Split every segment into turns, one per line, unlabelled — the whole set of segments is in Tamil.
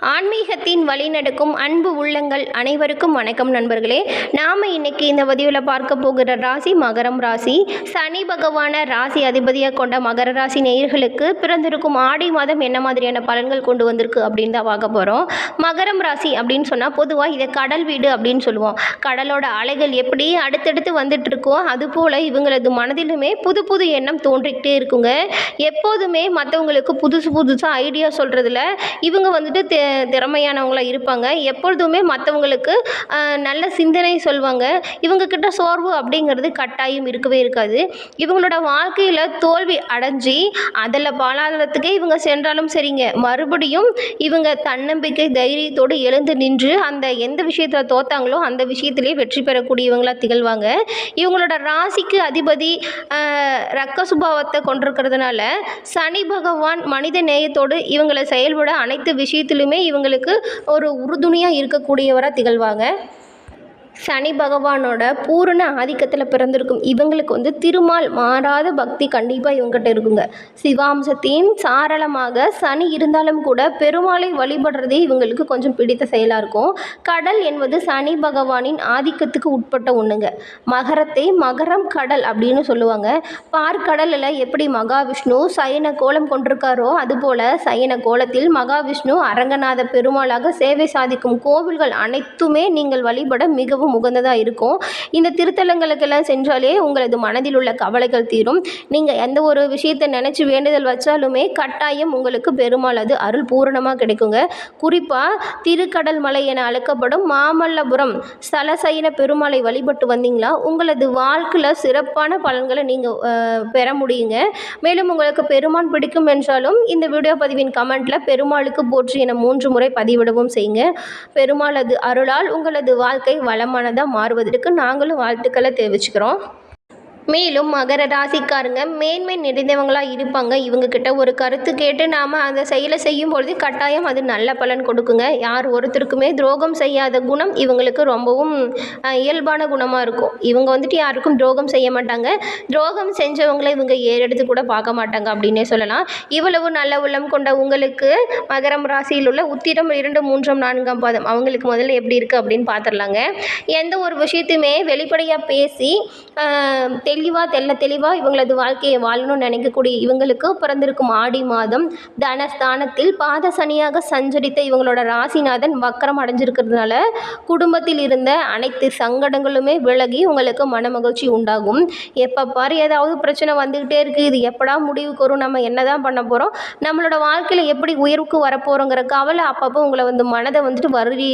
ஆன்மீகத்தின் வழிநடக்கும் அன்பு உள்ளங்கள் அனைவருக்கும் வணக்கம் நண்பர்களே. நாம் இன்னைக்கு இந்த பதிவில் பார்க்க போகிற ராசி மகரம் ராசி. சனி பகவான ராசி அதிபதியாக கொண்ட மகர ராசி நேயர்களுக்கு பிறந்திருக்கும் ஆடி மாதம் என்ன மாதிரியான பலன்கள் கொண்டு வந்திருக்கு அப்படின்னு தான் பார்க்க போகிறோம் மகரம் ராசி அப்படின்னு சொன்னால் பொதுவாக இதை கடல் வீடு அப்படின்னு சொல்லுவோம். கடலோட அலைகள் எப்படி அடுத்தடுத்து வந்துட்டு இருக்கோ அதுபோல் இவங்களது மனதிலுமே புது புது எண்ணம் தோன்றிக்கிட்டே இருக்குங்க. எப்போதுமே மற்றவங்களுக்கு புதுசு புதுசாக ஐடியா சொல்கிறதுல இவங்க வந்துட்டு திறமையானவங்களாக இருப்பாங்க. எப்பொழுதுமே மற்றவங்களுக்கு நல்ல சிந்தனை சொல்வாங்க. இவங்கக்கிட்ட சோர்வு அப்படிங்கிறது கட்டாயம் இருக்கவே இருக்காது. இவங்களோட வாழ்க்கையில் தோல்வி அடைஞ்சி அதில் பாலாளத்துக்கே இவங்க சென்றாலும் சரிங்க. மறுபடியும் இவங்க தன்னம்பிக்கை தைரியத்தோடு எழுந்து நின்று அந்த எந்த விஷயத்தில் தோத்தாங்களோ அந்த விஷயத்திலே வெற்றி பெறக்கூடியவங்களாக திகழ்வாங்க. இவங்களோட ராசிக்கு அதிபதி ரக்க சுபாவத்தை கொண்டிருக்கிறதுனால சனி பகவான் மனித நேயத்தோடு இவங்களை செயல்பட அனைத்து விஷயத்திலுமே இவங்களுக்கு ஒரு உறுதுணையாக இருக்கக்கூடியவராக திகழ்வாங்க. சனி பகவானோட பூரண ஆதிக்கத்தில் பிறந்திருக்கும். இவங்களுக்கு வந்து திருமால் மாறாத பக்தி கண்டிப்பாக இவங்ககிட்ட இருக்குங்க. சிவாம்சத்தின் சாரளமாக சனி இருந்தாலும் கூட பெருமாளை வழிபடுறதே இவங்களுக்கு கொஞ்சம் பிடித்த செயலாக இருக்கும். கடல் என்பது சனி பகவானின் ஆதிக்கத்துக்கு உட்பட்ட ஒன்றுங்க மகரத்தை மகரம் கடல் அப்படின்னு சொல்லுவாங்க. பார்க்கடலில் எப்படி மகாவிஷ்ணு சயன கோலம் கொண்டிருக்காரோ அதுபோல் சயன கோலத்தில் மகாவிஷ்ணு அரங்கநாத பெருமாளாக சேவை சாதிக்கும் கோவில்கள் அனைத்துமே நீங்கள் வழிபட மிகவும் உகந்ததாக இருக்கும். இந்த திருத்தலங்களுக்கெல்லாம் சென்றாலே உங்களது மனதில் உள்ள கவலைகள் தீரும். நீங்கள் எந்த ஒரு விஷயத்தை நினச்சி வேண்டுதல் வச்சாலுமே கட்டாயம் உங்களுக்கு பெருமாள் அது அருள் பூரணமாக கிடைக்குங்க. குறிப்பாக திருக்கடல் மலை என அழைக்கப்படும் மாமல்லபுரம் ஸ்தலசைன பெருமாளை வழிபட்டு வந்தீங்களா? உங்களது வாழ்க்கையில் சிறப்பான பலன்களை நீங்கள் பெற முடியுங்க. மேலும் உங்களுக்கு பெருமான் பிடிக்கும் என்றாலும் இந்த வீடியோ பதிவின் கமெண்ட்டில் பெருமாளுக்கு போற்றி என மூன்று முறை பதிவிடவும் செய்யுங்க. பெருமாளது அருளால் உங்களது வாழ்க்கை மனதாக மாறுவதற்கு நாங்களும் வாழ்த்துக்களை தெரிவிச்சுக்கிறோம். மேலும் மகர ராசிக்காரங்க மேன்மை நிறைந்தவங்களாக இருப்பாங்க. இவங்கக்கிட்ட ஒரு கருத்து கேட்டு நாம் அந்த செயலை செய்யும் பொழுது கட்டாயம் அது நல்ல பலன் கொடுக்குங்க. யார் ஒருத்தருக்குமே துரோகம் செய்யாத குணம் இவங்களுக்கு ரொம்பவும் இயல்பான குணமாக இருக்கும். இவங்க வந்துட்டு யாருக்கும் துரோகம் செய்ய மாட்டாங்க. துரோகம் செஞ்சவங்களை இவங்க ஏறெடுத்து கூட பார்க்க மாட்டாங்க அப்படின்னே சொல்லலாம். இவ்வளவு நல்ல உள்ளம் கொண்ட உங்களுக்கு மகரம் ராசியில் உள்ள உத்திரம் இரண்டு மூன்றாம் நான்காம் பாதம் அவங்களுக்கு முதல்ல எப்படி இருக்குது அப்படின்னு பார்த்துடலாங்க. எந்த ஒரு விஷயத்தையுமே வெளிப்படையாக பேசி தெளிவாக தெல்ல தெளிவாக இவங்களது வாழ்க்கையை வாழணும்னு நினைக்கக்கூடிய இவங்களுக்கு பிறந்திருக்கும் ஆடி மாதம் தனஸ்தானத்தில் பாத சனியாக சஞ்சரித்த இவங்களோட ராசிநாதன் வக்கரம் அடைஞ்சிருக்கிறதுனால குடும்பத்தில் இருந்த அனைத்து சங்கடங்களுமே விலகி உங்களுக்கு மனமகிழ்ச்சி உண்டாகும். எப்போ பாரு ஏதாவது பிரச்சனை வந்துக்கிட்டே இருக்குது இது எப்படா முடிவுக்கு வரும்? நம்ம என்னதான் பண்ண போகிறோம் நம்மளோட வாழ்க்கையில் எப்படி உயர்வுக்கு வரப்போகிறோங்கிற கவலை அப்பப்போ உங்களை வந்து மனதை வந்துட்டு வருடி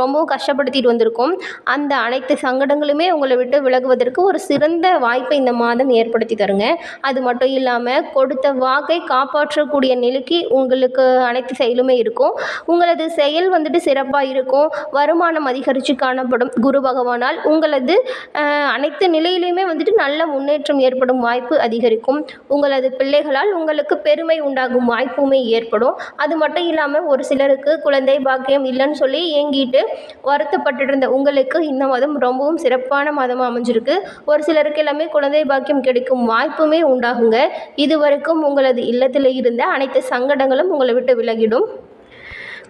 ரொம்பவும் கஷ்டப்படுத்திட்டு வந்திருக்கும். அந்த அனைத்து சங்கடங்களுமே உங்களை விட்டு விலகுவதற்கு ஒரு சிறந்த வாய்ப்பை இந்த மாதம் ஏற்படுத்தி தருங்க. அது மட்டும் இல்லாமல் கொடுத்த வாக்கை காப்பாற்றக்கூடிய நிலைக்கு உங்களுக்கு அனைத்து செயலுமே இருக்கும். உங்களது செயல் வந்துட்டு சிறப்பாக இருக்கும். வருமானம் அதிகரித்து காணப்படும். குரு பகவானால் உங்களது அனைத்து நிலையிலையுமே வந்துட்டு நல்ல முன்னேற்றம் ஏற்படும் வாய்ப்பு அதிகரிக்கும். உங்களது பிள்ளைகளால் உங்களுக்கு பெருமை உண்டாகும் வாய்ப்புமே ஏற்படும். அது மட்டும் இல்லாமல் ஒரு சிலருக்கு குழந்தை பாக்கியம் இல்லைன்னு சொல்லி ஏங்கிட்டு வருத்தப்பட்டு இருந்த உங்களுக்கு இந்த மாதம் ரொம்பவும் சிறப்பான மாதமாக அமைஞ்சிருக்கு. ஒரு சிலருக்கு எல்லாமே குழந்தை பாக்கியம் கிடைக்கும் வாய்ப்புமே உண்டாகுங்க. இதுவரைக்கும் உங்களது இல்லத்தில் இருந்த அனைத்து சங்கடங்களும் உங்களை விட்டு விலகிடும்.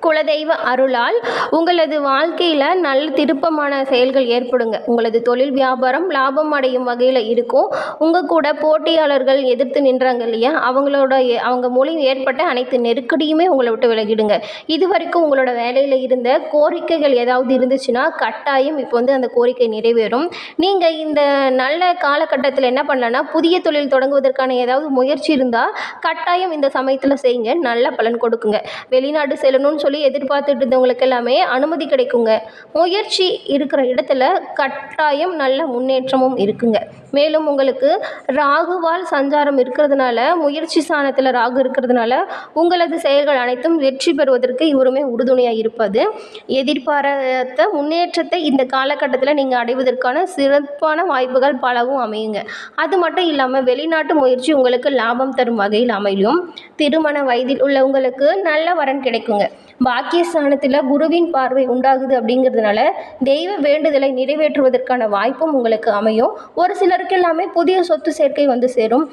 குலதெய்வ அருளால் உங்களது வாழ்க்கையில் நல்ல திருப்பமான செயல்கள் ஏற்படுங்க. உங்களது தொழில் வியாபாரம் லாபம் அடையும் வகையில் இருக்கும். உங்கள் கூட போட்டியாளர்கள் எதிர்த்து நின்றாங்க இல்லையா? அவங்களோட அவங்க மூலியம் ஏற்பட்ட அனைத்து நெருக்கடியுமே உங்களை விட்டு விலகிடுங்க. இது வரைக்கும் உங்களோட வேலையில் இருந்த கோரிக்கைகள் ஏதாவது இருந்துச்சுன்னா கட்டாயம் இப்போ வந்து அந்த கோரிக்கை நிறைவேறும். நீங்கள் இந்த நல்ல காலகட்டத்தில் என்ன பண்ணலன்னா புதிய தொழில் தொடங்குவதற்கான ஏதாவது முயற்சி இருந்தால் கட்டாயம் இந்த சமயத்தில் செய்யுங்க. நல்ல பலன் கொடுக்குங்க. வெளிநாடு செல்லணும்னு சொல்லி எதிர்பார்த்துட்டு இருந்தவங்களுக்கு எல்லாமே அனுமதி கிடைக்குங்க. முயற்சி இருக்கிற இடத்துல கட்டாயம் நல்ல முன்னேற்றமும் இருக்குங்க. மேலும் உங்களுக்கு ராகுவால் சஞ்சாரம் இருக்கிறதுனால முயற்சி ஸ்தானத்தில் ராகு இருக்கிறதுனால உங்களது செயல்கள் அனைத்தும் வெற்றி பெறுவதற்கு இவருமே உறுதுணையாக இருப்பது எதிர்பாராத முன்னேற்றத்தை இந்த காலகட்டத்தில் நீங்கள் அடைவதற்கான சிறப்பான வாய்ப்புகள் பலவும் அமையுங்க. அது மட்டும் இல்லாமல் வெளிநாட்டு முயற்சி உங்களுக்கு லாபம் தரும் வகையில் அமையும். திருமண வயதில் உள்ளவங்களுக்கு நல்ல வரன் கிடைக்குங்க. பாக்கியஸ்தானத்தில் குருவின் பார்வை உண்டாகுது அப்படிங்கிறதுனால தெய்வ வேண்டுதலை நிறைவேற்றுவதற்கான வாய்ப்பும் உங்களுக்கு அமையும். ஒரு சிலருக்கு எல்லாமே புதிய சொத்து சேர்க்கை வந்து சேரும்.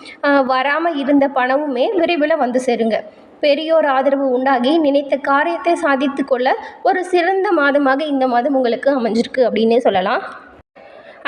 வராமல் இருந்த பணமுமே விரைவில் வந்து சேருங்க. பெரியோர் ஆதரவு உண்டாகி நினைத்த காரியத்தை சாதித்து கொள்ள ஒரு சிறந்த மாதமாக இந்த மாதம் உங்களுக்கு அமைஞ்சிருக்கு அப்படின்னே சொல்லலாம்.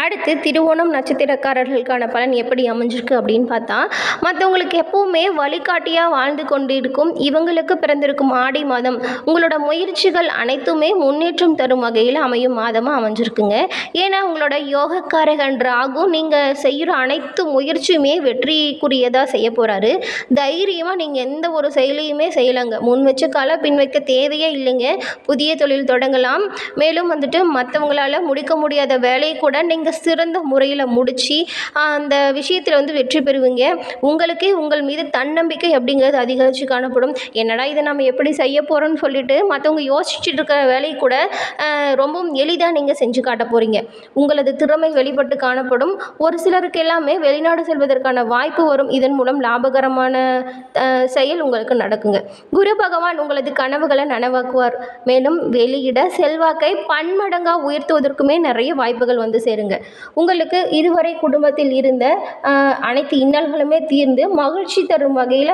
அடுத்து திருவோணம் நட்சத்திரக்காரர்களுக்கான பலன் எப்படி அமைஞ்சிருக்கு அப்படின்னு பார்த்தா மற்றவங்களுக்கு எப்போவுமே வழிகாட்டியாக வாழ்ந்து கொண்டிருக்கும் இவங்களுக்கு பிறந்திருக்கும் ஆடி மாதம் உங்களோட முயற்சிகள் அனைத்துமே முன்னேற்றம் தரும் வகையில் அமையும் மாதமாக அமைஞ்சிருக்குங்க. ஏன்னா உங்களோட யோகக்காரகன் ராகு நீங்கள் செய்கிற அனைத்து முயற்சியுமே வெற்றிக்குரியதாக செய்ய போகிறாரு தைரியமாக நீங்கள் எந்த ஒரு செயலையுமே செய்யலாங்க. முன் வச்ச கால பின் வைக்க தேவையே இல்லைங்க. புதிய தொழில் தொடங்கலாம். மேலும் வந்துட்டு மற்றவங்களால் முடிக்க முடியாத வேலையை கூட நீங்கள் சிறந்த முறையில் முடித்து அந்த விஷயத்தில் வந்து வெற்றி பெறுவீங்க. உங்களுக்கே உங்கள் மீது தன்னம்பிக்கை அப்படிங்கிறது அதிகரித்து காணப்படும். என்னடா இதை நம்ம எப்படி செய்ய போகிறோம்னு சொல்லிட்டு மற்றவங்க யோசிச்சுட்டு இருக்கிற வேலையை கூட ரொம்பவும் எளிதாக நீங்கள் செஞ்சு காட்ட போகிறீங்க உங்களது திறமை வெளிப்பட்டு காணப்படும். ஒரு சிலருக்கு எல்லாமே வெளிநாடு செல்வதற்கான வாய்ப்பு வரும். இதன் மூலம் லாபகரமான செயல் உங்களுக்கு நடக்குங்க. குரு பகவான் உங்களது கனவுகளை நனவாக்குவார். மேலும் வெளியிட செல்வாக்கை பன்மடங்காக உயர்த்துவதற்குமே நிறைய வாய்ப்புகள் வந்து சேருங்க. உங்களுக்கு இதுவரை குடும்பத்தில் இருந்த அனைத்து இன்னல்களுமே தீர்ந்து மகிழ்ச்சி தரும் வகையில்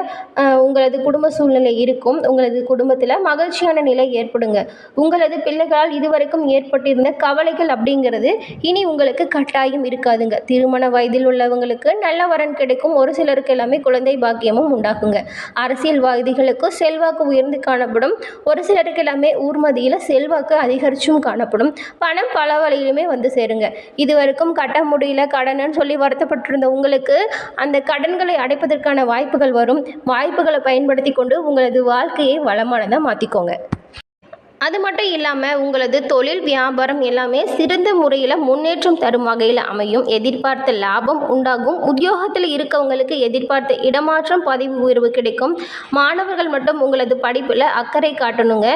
உங்களது குடும்ப சூழ்நிலை இருக்கும். உங்களது குடும்பத்தில் மகிழ்ச்சியான நிலை ஏற்படுங்க. உங்களது பிள்ளைகளால் இதுவரைக்கும் ஏற்பட்டிருந்த கவலைகள் அப்படிங்கிறது இனி உங்களுக்கு கட்டாயம் இருக்காதுங்க. திருமண வயதில் உள்ளவங்களுக்கு நல்ல வரன் கிடைக்கும். ஒரு சிலருக்கு எல்லாமே குழந்தை பாக்கியமும் உண்டாகுங்க. அரசியல்வாதிகளுக்கு செல்வாக்கு உயர்ந்து காணப்படும். ஒரு சிலருக்கு எல்லாமே ஊர்மதியில் செல்வாக்கு அதிகரிச்சும் காணப்படும். பணம் பல வழியிலுமே வந்து சேருங்க. இதுவரைக்கும் கட்ட முடியல கடனுன்னு சொல்லி வருத்தப்பட்டிருந்த உங்களுக்கு அந்த கடன்களை அடைப்பதற்கான வாய்ப்புகள் வரும். வாய்ப்புகளை பயன்படுத்தி கொண்டு உங்களது வாழ்க்கையை வளமானதாக மாற்றிக்கோங்க அது மட்டும் இல்லாமல் உங்களது தொழில் வியாபாரம் எல்லாமே சிறந்த முறையில் முன்னேற்றம் தரும் வகையில் அமையும். எதிர்பார்த்த லாபம் உண்டாகும். உத்தியோகத்தில் இருக்கவங்களுக்கு எதிர்பார்த்த இடமாற்றம் பதவி உயர்வு கிடைக்கும். மாணவர்கள் மட்டும் உங்களது படிப்பில் அக்கறை காட்டணுங்க.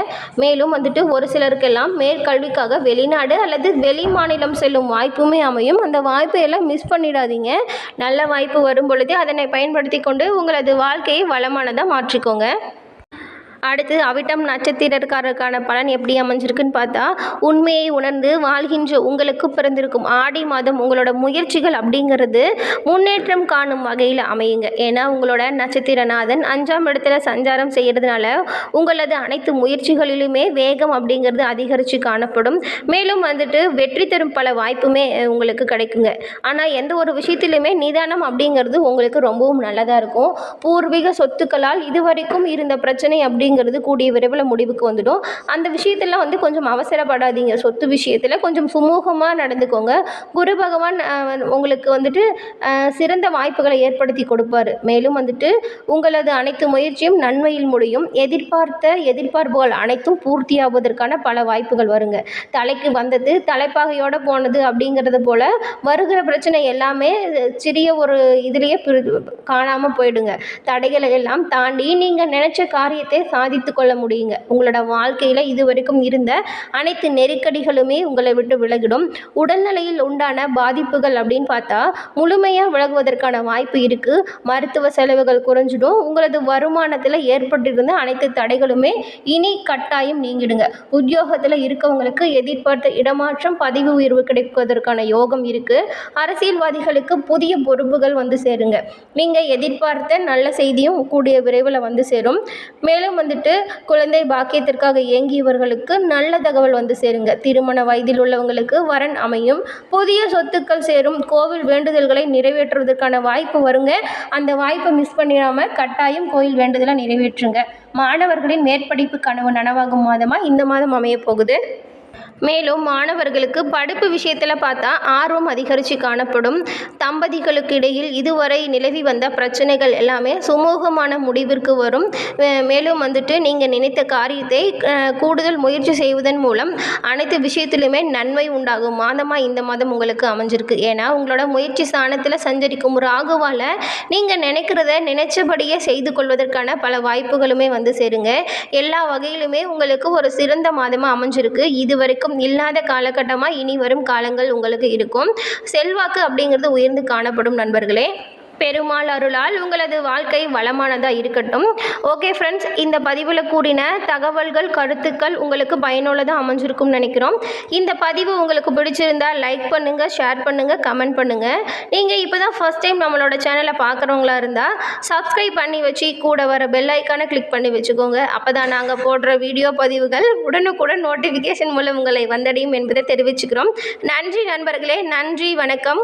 மேலும் வந்துட்டு ஒரு சிலருக்கெல்லாம் மேற்கல்விக்காக வெளிநாடு அல்லது வெளி மாநிலம் செல்லும் வாய்ப்புமே அமையும். அந்த வாய்ப்பை எல்லாம் மிஸ் பண்ணிடாதீங்க. நல்ல வாய்ப்பு வரும் பொழுது அதனை பயன்படுத்தி கொண்டு உங்களது வாழ்க்கையை வளமானதாக மாற்றிக்கோங்க. அடுத்து அவிட்டம் நட்சத்திரக்காரருக்கான பலன் எப்படி அமைஞ்சிருக்குன்னு பார்த்தா உண்மையை உணர்ந்து வாழ்கின்ற உங்களுக்கு பிறந்திருக்கும் ஆடி மாதம் உங்களோட முயற்சிகள் அப்படிங்கிறது முன்னேற்றம் காணும் வகையில் அமையுங்க. ஏன்னா உங்களோட நட்சத்திரநாதன் அஞ்சாம் இடத்துல சஞ்சாரம் செய்கிறதுனால உங்களது அனைத்து முயற்சிகளிலுமே வேகம் அப்படிங்கிறது அதிகரித்து காணப்படும். மேலும் வந்துட்டு வெற்றி தரும் பல வாய்ப்புமே உங்களுக்கு கிடைக்குங்க. ஆனால் எந்த ஒரு விஷயத்திலுமே நிதானம் அப்படிங்கிறது உங்களுக்கு ரொம்பவும் நல்லதாக இருக்கும். பூர்வீக சொத்துக்களால் இதுவரைக்கும் இருந்த பிரச்சனை அப்படி அப்படிங்கிறது கூடிய விரைவில் முடிவுக்கு வந்துடும். அந்த விஷயத்தெல்லாம் வந்து கொஞ்சம் அவசரப்படாதீங்க. சொத்து விஷயத்தில் கொஞ்சம் சுமூகமாக நடந்துக்கோங்க. குரு பகவான் உங்களுக்கு வந்துட்டு சிறந்த வாய்ப்புகளை ஏற்படுத்தி கொடுப்பாரு. மேலும் வந்துட்டு உங்களது அனைத்து முயற்சியும் நன்மையில் முடியும். எதிர்பார்த்த எதிர்பார்ப்புகள் அனைத்தும் பூர்த்தியாவதற்கான பல வாய்ப்புகள் வருங்க. தலைக்கு வந்தது தலைப்பாகையோட போனது அப்படிங்கிறது போல வருகிற பிரச்சனை எல்லாமே சிறிய ஒரு இதுலேயே காணாமல் போயிடுங்க. தடைகளை எல்லாம் தாண்டி நீங்கள் நினச்ச காரியத்தை சாதித்து கொள்ள முடியுங்க. உங்களோட வாழ்க்கையில் இதுவரைக்கும் இருந்த அனைத்து நெருக்கடிகளுமே உங்களை விட்டு விலகிடும். உடல்நிலையில் உண்டான பாதிப்புகள் அப்படின்னு பார்த்தா முழுமையாக விலகுவதற்கான வாய்ப்பு இருக்குது மருத்துவ செலவுகள் குறைஞ்சிடும். உங்களது வருமானத்தில் ஏற்பட்டிருந்த அனைத்து தடைகளுமே இனி கட்டாயம் நீங்கிடுங்க. உத்தியோகத்தில் இருக்கவங்களுக்கு எதிர்பார்த்த இடமாற்றம் பதிவு உயர்வு கிடைப்பதற்கான யோகம் இருக்குது அரசியல்வாதிகளுக்கு புதிய பொறுப்புகள் வந்து சேருங்க. நீங்கள் எதிர்பார்த்த நல்ல செய்தியும் கூடிய விரைவில் வந்து சேரும். மேலும் வந்துட்டு குழந்தை பாக்கியத்திற்காக இயங்கியவர்களுக்கு நல்ல தகவல் வந்து சேருங்க. திருமண வயதில் உள்ளவங்களுக்கு வரன் அமையும். புதிய சொத்துக்கள் சேரும். கோவில் வேண்டுதல்களை நிறைவேற்றுவதற்கான வாய்ப்பு வருங்க. அந்த வாய்ப்பை மிஸ் பண்ணிடாமல் கட்டாயம் கோயில் வேண்டுதலை நிறைவேற்றுங்க. மாணவர்களின் மேற்படிப்பு கனவு நனவாகும் மாதமாக இந்த மாதம் அமைய போகுது. மேலும் மாணவர்களுக்கு படிப்பு விஷயத்தில் பார்த்தா ஆர்வம் அதிகரித்து காணப்படும். தம்பதிகளுக்கு இடையில் இதுவரை நிலவி வந்த பிரச்சனைகள் எல்லாமே சுமூகமான முடிவிற்கு வரும். மேலும் வந்துட்டு நீங்கள் நினைத்த காரியத்தை கூடுதல் முயற்சி செய்வதன் மூலம் அனைத்து விஷயத்திலுமே நன்மை உண்டாகும். மாதமாக இந்த மாதம் உங்களுக்கு அமைஞ்சிருக்கு. ஏன்னா உங்களோட முயற்சி ஸ்தானத்தில் சஞ்சரிக்கும் ராகுவால் நீங்கள் நினைக்கிறத நினைச்சபடியே செய்து கொள்வதற்கான பல வாய்ப்புகளுமே வந்து சேருங்க. எல்லா வகையிலுமே உங்களுக்கு ஒரு சிறந்த மாதமாக அமைஞ்சிருக்கு. இதுவரைக்கும் இல்லாத காலகட்டமாக இனி வரும் காலங்கள் உங்களுக்கு இருக்கும். செல்வாக்கு அப்படிங்கிறது உயர்ந்து காணப்படும் நண்பர்களே. பெருமாள் அருளால் உங்களது வாழ்க்கை வளமானதாக இருக்கட்டும். ஓகே ஃப்ரெண்ட்ஸ் இந்த பதிவில் கூறின தகவல்கள் கருத்துக்கள் உங்களுக்கு பயனுள்ளதாக அமைஞ்சிருக்கும்னு நினைக்கிறோம். இந்த பதிவு உங்களுக்கு பிடிச்சிருந்தா லைக் பண்ணுங்கள் ஷேர் பண்ணுங்கள் கமெண்ட் பண்ணுங்கள் நீங்கள் இப்போ தான் ஃபஸ்ட் டைம் நம்மளோட சேனலை பார்க்குறவங்களா இருந்தால் சப்ஸ்கிரைப் பண்ணி வச்சு கூட வர பெல் ஐக்கானை கிளிக் பண்ணி வச்சுக்கோங்க. அப்போ தான் நாங்கள் போடுற வீடியோ பதிவுகள் உடனுக்குடன் நோட்டிஃபிகேஷன் மூலம் உங்களை வந்தடையும் என்பதை தெரிவிச்சுக்கிறோம். நன்றி நண்பர்களே நன்றி வணக்கம்.